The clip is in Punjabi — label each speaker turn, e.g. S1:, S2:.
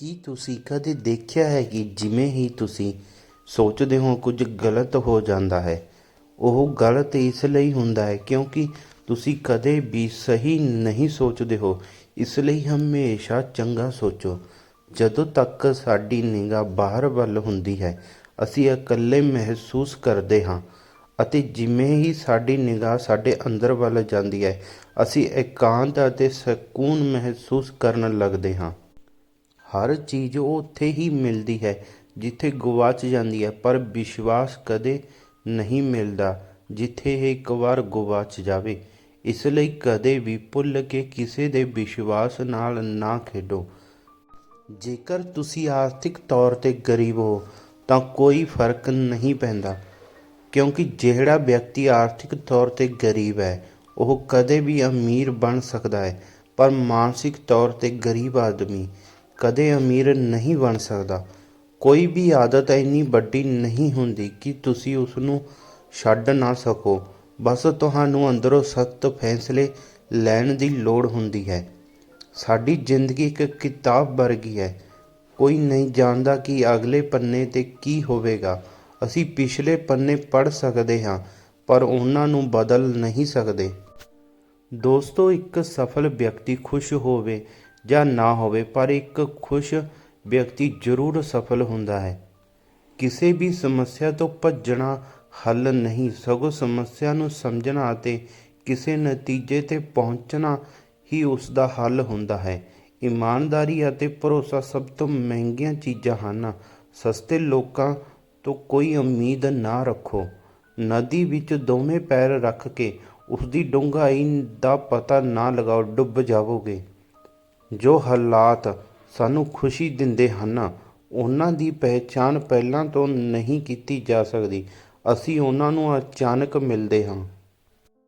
S1: ਕੀ ਤੁਸੀਂ ਕਦੇ ਦੇਖਿਆ ਹੈ ਕਿ ਜਿਵੇਂ ਹੀ ਤੁਸੀਂ ਸੋਚਦੇ ਹੋ ਕੁਝ ਗਲਤ ਹੋ ਜਾਂਦਾ ਹੈ, ਉਹ ਗਲਤ ਇਸ ਲਈ ਹੁੰਦਾ ਹੈ ਕਿਉਂਕਿ ਤੁਸੀਂ ਕਦੇ ਵੀ ਸਹੀ ਨਹੀਂ ਸੋਚਦੇ ਹੋ। ਇਸ ਲਈ ਹਮੇਸ਼ਾ ਚੰਗਾ ਸੋਚੋ। ਜਦੋਂ ਤੱਕ ਸਾਡੀ ਨਿਗਾਹ ਬਾਹਰ ਵੱਲ ਹੁੰਦੀ ਹੈ, ਅਸੀਂ ਇਕੱਲੇ ਮਹਿਸੂਸ ਕਰਦੇ ਹਾਂ ਅਤੇ ਜਿਵੇਂ ਹੀ ਸਾਡੀ ਨਿਗਾਹ ਸਾਡੇ ਅੰਦਰ ਵੱਲ ਜਾਂਦੀ ਹੈ, ਅਸੀਂ ਇਕਾਂਤ ਅਤੇ ਸਕੂਨ ਮਹਿਸੂਸ ਕਰਨ ਲੱਗਦੇ ਹਾਂ। ਹਰ ਚੀਜ਼ ਉੱਥੇ ਹੀ ਮਿਲਦੀ ਹੈ, ਜਿੱਥੇ ਗਵਾਚ ਜਾਂਦੀ ਹੈ, ਪਰ ਵਿਸ਼ਵਾਸ ਕਦੇ ਨਹੀਂ ਮਿਲਦਾ, ਜਿੱਥੇ ਇਹ ਇੱਕ ਵਾਰ ਗਵਾਚ ਜਾਵੇ। ਇਸ ਲਈ ਕਦੇ ਵੀ ਭੁੱਲ ਕੇ ਕਿਸੇ ਦੇ ਵਿਸ਼ਵਾਸ ਨਾਲ ਨਾ ਖੇਡੋ। ਜੇਕਰ ਤੁਸੀਂ ਆਰਥਿਕ ਤੌਰ ਤੇ ਗਰੀਬ ਹੋ, ਤਾਂ ਕੋਈ ਫ਼ਰਕ ਨਹੀਂ ਪੈਂਦਾ, ਕਿਉਂਕਿ ਜਿਹੜਾ ਵਿਅਕਤੀ ਆਰਥਿਕ ਤੌਰ ਤੇ ਗਰੀਬ ਹੈ, ਉਹ ਕਦੇ ਵੀ ਅਮੀਰ ਬਣ ਸਕਦਾ ਹੈ, ਪਰ ਮਾਨਸਿਕ ਤੌਰ ਤੇ ਗਰੀਬ ਆਦਮੀ ਕਦੇ ਅਮੀਰ ਨਹੀਂ ਬਣ ਸਕਦਾ। ਕੋਈ ਵੀ ਆਦਤ ਇੰਨੀ ਵੱਡੀ ਨਹੀਂ ਹੁੰਦੀ ਕਿ ਤੁਸੀਂ ਉਸ ਨੂੰ ਛੱਡ ਨਾ ਸਕੋ। ਬਸ ਤੁਹਾਨੂੰ ਅੰਦਰੋਂ ਸਖਤ ਫੈਸਲੇ ਲੈਣ ਦੀ ਲੋੜ ਹੁੰਦੀ ਹੈ। ਸਾਡੀ ਜ਼ਿੰਦਗੀ ਇੱਕ ਕਿਤਾਬ ਵਰਗੀ ਹੈ। ਕੋਈ ਨਹੀਂ ਜਾਣਦਾ ਕਿ ਅਗਲੇ ਪੰਨੇ ਤੇ ਕੀ ਹੋਵੇਗਾ। ਅਸੀਂ ਪਿਛਲੇ ਪੰਨੇ ਪੜ੍ਹ ਸਕਦੇ ਹਾਂ, ਪਰ ਉਹਨਾਂ ਨੂੰ ਬਦਲ ਨਹੀਂ ਸਕਦੇ। ਦੋਸਤੋ, ਇੱਕ ਸਫਲ ਵਿਅਕਤੀ ਖੁਸ਼ ਹੋਵੇ ਜਾਂ ਨਾ ਹੋਵੇ, ਪਰ ਇੱਕ ਖੁਸ਼ ਵਿਅਕਤੀ ਜ਼ਰੂਰ ਸਫਲ ਹੁੰਦਾ ਹੈ। ਕਿਸੇ ਵੀ ਸਮੱਸਿਆ ਤੋਂ ਭੱਜਣਾ ਹੱਲ ਨਹੀਂ, ਸਗੋਂ ਸਮੱਸਿਆ ਨੂੰ ਸਮਝਣਾ ਅਤੇ ਕਿਸੇ ਨਤੀਜੇ ਤੇ ਪਹੁੰਚਣਾ ਹੀ ਉਸ ਦਾ ਹੱਲ ਹੁੰਦਾ ਹੈ। ਇਮਾਨਦਾਰੀ ਅਤੇ ਭਰੋਸਾ ਸਭ ਤੋਂ ਮਹਿੰਗੀਆਂ ਚੀਜ਼ਾਂ ਹਨ। ਸਸਤੇ ਲੋਕਾਂ ਤੋਂ ਕੋਈ ਉਮੀਦ ਨਾ ਰੱਖੋ। ਨਦੀ ਵਿੱਚ ਦੋਵੇਂ ਪੈਰ ਰੱਖ ਕੇ ਉਸ ਦੀ ਡੂੰਘਾਈ ਦਾ ਪਤਾ ਨਾ ਲਗਾਓ, ਡੁੱਬ ਜਾਵੋਗੇ। ਜੋ ਹਾਲਾਤ ਸਾਨੂੰ ਖੁਸ਼ੀ ਦਿੰਦੇ ਹਨ, ਉਹਨਾਂ ਦੀ ਪਹਿਚਾਣ ਪਹਿਲਾਂ ਤੋਂ ਨਹੀਂ ਕੀਤੀ ਜਾ ਸਕਦੀ। ਅਸੀਂ ਉਹਨਾਂ ਨੂੰ ਅਚਾਨਕ ਮਿਲਦੇ ਹਾਂ।